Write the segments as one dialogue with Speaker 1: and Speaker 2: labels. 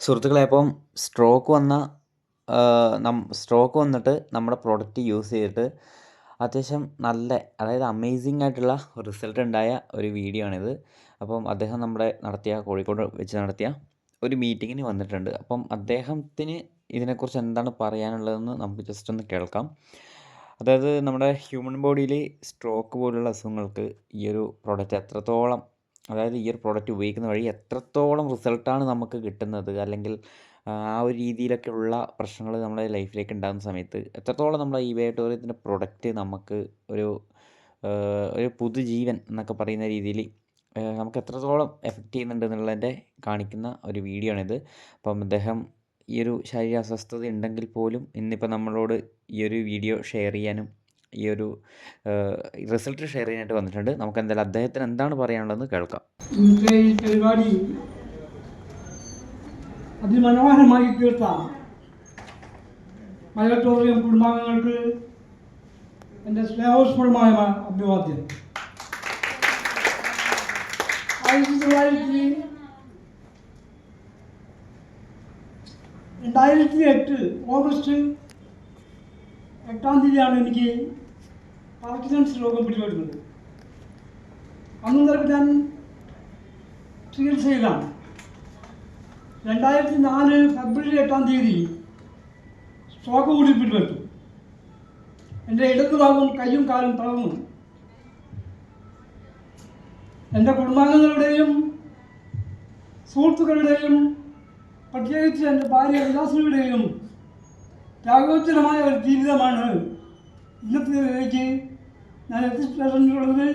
Speaker 1: സുഹൃത്തുക്കളെ അപ്പം സ്ട്രോക്ക് വന്ന നം സ്ട്രോക്ക് വന്നിട്ട് നമ്മുടെ പ്രോഡക്റ്റ് യൂസ് ചെയ്തിട്ട് അത്യാവശ്യം നല്ല അതായത് അമേസിംഗ് ആയിട്ടുള്ള റിസൾട്ട് ഉണ്ടായ ഒരു വീഡിയോ ആണിത്. അപ്പം അദ്ദേഹം നമ്മുടെ നടത്തിയ കോഴിക്കോട് വെച്ച് നടത്തിയ ഒരു മീറ്റിങ്ങിന് വന്നിട്ടുണ്ട്. അപ്പം അദ്ദേഹത്തിന് ഇതിനെക്കുറിച്ച് എന്താണ് പറയാനുള്ളതെന്ന് നമുക്ക് ജസ്റ്റ് ഒന്ന് കേൾക്കാം. അതായത് നമ്മുടെ ഹ്യൂമൻ ബോഡിയിൽ സ്ട്രോക്ക് പോലുള്ള അസുഖങ്ങൾക്ക് ഈ ഒരു പ്രോഡക്റ്റ് എത്രത്തോളം അതായത് ഈ ഒരു പ്രോഡക്റ്റ് ഉപയോഗിക്കുന്ന വഴി എത്രത്തോളം റിസൾട്ടാണ് നമുക്ക് കിട്ടുന്നത്? അല്ലെങ്കിൽ ആ ഒരു രീതിയിലൊക്കെയുള്ള പ്രശ്നങ്ങൾ നമ്മുടെ ലൈഫിലേക്ക് ഉണ്ടാകുന്ന സമയത്ത് എത്രത്തോളം നമ്മുടെ ഈ വേട്ടോറിയത്തിന്റെ പ്രൊഡക്റ്റ് നമുക്ക് ഒരു ഒരു പുതുജീവൻ എന്നൊക്കെ പറയുന്ന രീതിയിൽ നമുക്ക് എത്രത്തോളം എഫക്റ്റ് ചെയ്യുന്നുണ്ട് എന്നുള്ളതിന്റെ കാണിക്കുന്ന ഒരു വീഡിയോ ആണിത്. അപ്പം അദ്ദേഹം ഈ ഒരു ശരീര അസ്വസ്ഥത ഉണ്ടെങ്കിൽ പോലും ഇന്നിപ്പോൾ നമ്മളോട് ഈ ഒരു വീഡിയോ ഷെയർ ചെയ്യാനും ഈ ഒരു റിസൾട്ട് ഷെയർ ചെയ്യാനായിട്ട് വന്നിട്ടുണ്ട്. നമുക്ക് എന്തായാലും അദ്ദേഹത്തിന് എന്താണ് പറയാനുള്ളതെന്ന് കേൾക്കാം.
Speaker 2: പരിപാടി അതിമനോഹരമായി തീർത്ത മലയാളം കുടുംബാംഗങ്ങൾക്ക് എന്റെ സ്നേഹോസ്ഫുടമായ അഭിവാദ്യം. ആയിരത്തി തൊള്ളായിരത്തി രണ്ടായിരത്തി എട്ട് ഓഗസ്റ്റ് എട്ടാം തീയതിയാണ് എനിക്ക് പാർക്കിൻസൺസ് രോഗം പിടിപെടുന്നത്. അന്ന് മുതൽ ഞാൻ ചികിത്സയിലാണ്. രണ്ടായിരത്തി നാല് ഫെബ്രുവരി എട്ടാം തീയതി സ്ട്രോക്ക് കൂടി പിടിപെട്ടു. എന്റെ ഇടതുഭാഗം കയ്യും കാലും തളർന്നു. എന്റെ കുടുംബാംഗങ്ങളുടെയും സുഹൃത്തുക്കളുടെയും പ്രത്യേകിച്ച് എന്റെ ഭാര്യ വിലാസിനുടെയും ത്യാഗോജ്ജലമായ ഒരു ജീവിതമാണ് ഇന്നത്തെ ഇന്നത്തേക്ക് ഞാൻ എത്തിച്ചിട്ടുള്ളത്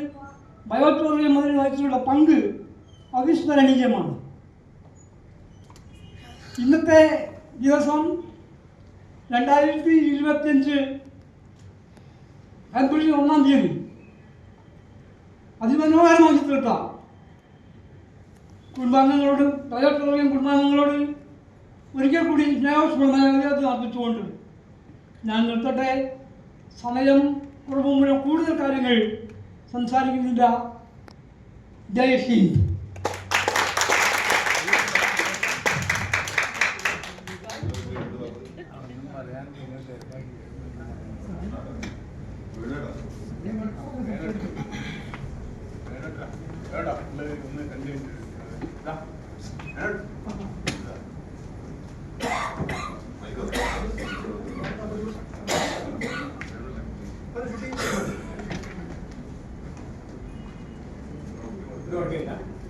Speaker 2: ബയോട്ടോറിയം മുതൽ വഹിച്ചിട്ടുള്ള പങ്ക് അവിസ്മരണീയമാണ്. ഇന്നത്തെ ദിവസം രണ്ടായിരത്തി ഇരുപത്തിയഞ്ച് ഫെബ്രുവരി ഒന്നാം തീയതി. അതിമനോഹരമാക്കി തീർത്ത കുടുംബാംഗങ്ങളോട് ബയോട്ടോറിയം കുടുംബാംഗങ്ങളോട് ഒരിക്കൽ കൂടി സ്നേഹസ്മരണ അർപ്പിച്ചുകൊണ്ട് ഞാൻ നിർത്തട്ടെ സമയം കുറവ് മൂലം കൂടുതൽ കാര്യങ്ങൾ സംസാരിക്കുന്നില്ല ജയ് ഹിന്ദ്
Speaker 3: Good, good.